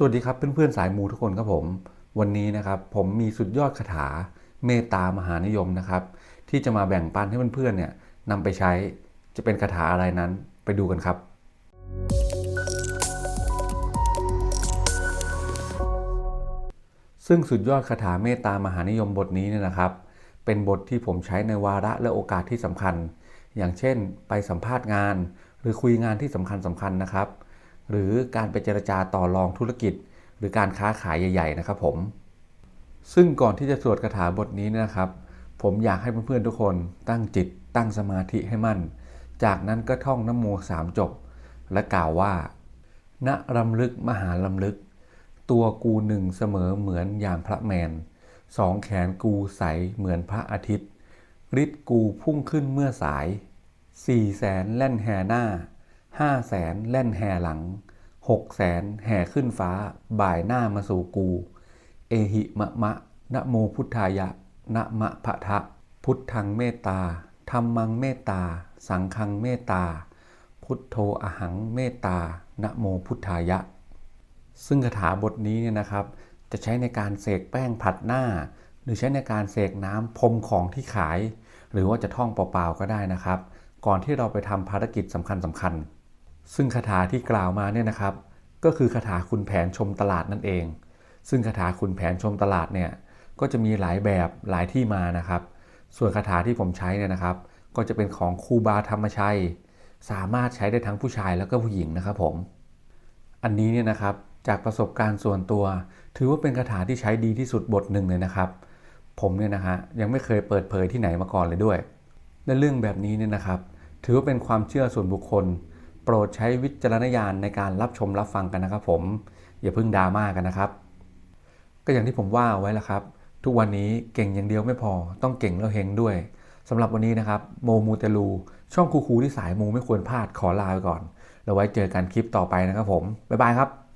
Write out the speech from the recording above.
สวัสดีครับเพื่อนๆสายมูทุกคนครับผม วันนี้นะครับผมมีสุดยอดคาถาเมตตามหานิยมนะครับ ที่จะมาแบ่งปันให้เพื่อนๆเนี่ยนำไปใช้จะเป็นคาถาอะไรนั้นไปดูกันครับ ซึ่งสุดยอดคาถาเมตตามหานิยมบทนี้เนี่ยนะครับ เป็นบทที่ผมใช้ในวาระและโอกาสที่สำคัญ อย่างเช่น ไปสัมภาษณ์งาน หรือคุยงานที่สำคัญสำคัญนะครับ หรือการไปเจรจาต่อรองธุรกิจ หรือการค้าขายใหญ่ๆนะครับผม ซึ่งก่อนที่จะสวดคาถาบทนี้นะครับ ผมอยากให้เพื่อนๆทุกคนตั้งจิตตั้งสมาธิให้มั่น จากนั้นก็ท่องนโมสามจบ และกล่าวว่า ณรำลึกมหาลำลึก ตัวกูหนึ่งเสมอเหมือนอย่างพระแมนสองแขนกูใสเหมือนพระอาทิตย์ฤทธิ์กูพุ่งขึ้นเมื่อสายสี่แสนแล่นแห่หน้า ห้าแสนแล่นแห่หลังหกแสนแห่ขึ้นฟ้า บ่ายหน้ามาสู่กู เอหิมะมะนะโมพุทธายะนะมะพะทะ พุทธังเมตตาธรรมังเมตตา สังฆังเมตตา พุทโธอหังเมตตานะโมพุทธายะ ซึ่งคาถาบทนี้เนี่ยนะครับ จะใช้ในการเสกแป้งผัดหน้า หรือใช้ในการเสกน้ำพรมของที่ขาย หรือว่าจะท่องเปล่าๆก็ได้นะครับ ก่อนที่เราไปทำภารกิจสำคัญสำคัญๆ ซึ่งคาถาที่กล่าวมาเนี่ยนะครับ ก็คือคาถาคุณแผนชมตลาดนั่นเอง ซึ่งคาถาคุณแผนชมตลาดเนี่ยก็จะมีหลายแบบหลายที่มานะครับ ส่วนคาถาที่ผมใช้เนี่ยนะครับ ก็จะเป็นของครูบาธรรมชัย สามารถใช้ได้ทั้งผู้ชายแล้วก็ผู้หญิงนะครับผม อันนี้เนี่ยนะครับจากประสบการณ์ส่วนตัว ถือว่าเป็นคาถาที่ใช้ดีที่สุดบทหนึ่งเลยนะครับ ผมเนี่ยนะฮะยังไม่เคยเปิดเผยที่ไหนมาก่อนเลยด้วย และเรื่องแบบนี้เนี่ยนะครับ ถือว่าเป็นความเชื่อส่วนบุคคล ปรดใช้วิจารณญาณในการรับชมรับฟังกันนะครับ ผมอย่าเพิ่งดราม่ากันนะครับ ก็อย่างที่ผมว่าเอาไว้แล้วครับ ทุกวันนี้เก่งอย่างเดียวไม่พอ ต้องเก่งแล้วเฮงด้วยสำหรับวันนี้นะครับโมมูเตลู ช่องคูคูที่สายมูไม่ควรพลาดขอลาไปก่อน แล้วไว้เจอกันคลิปต่อไปนะครับผมบ๊ายบายครับ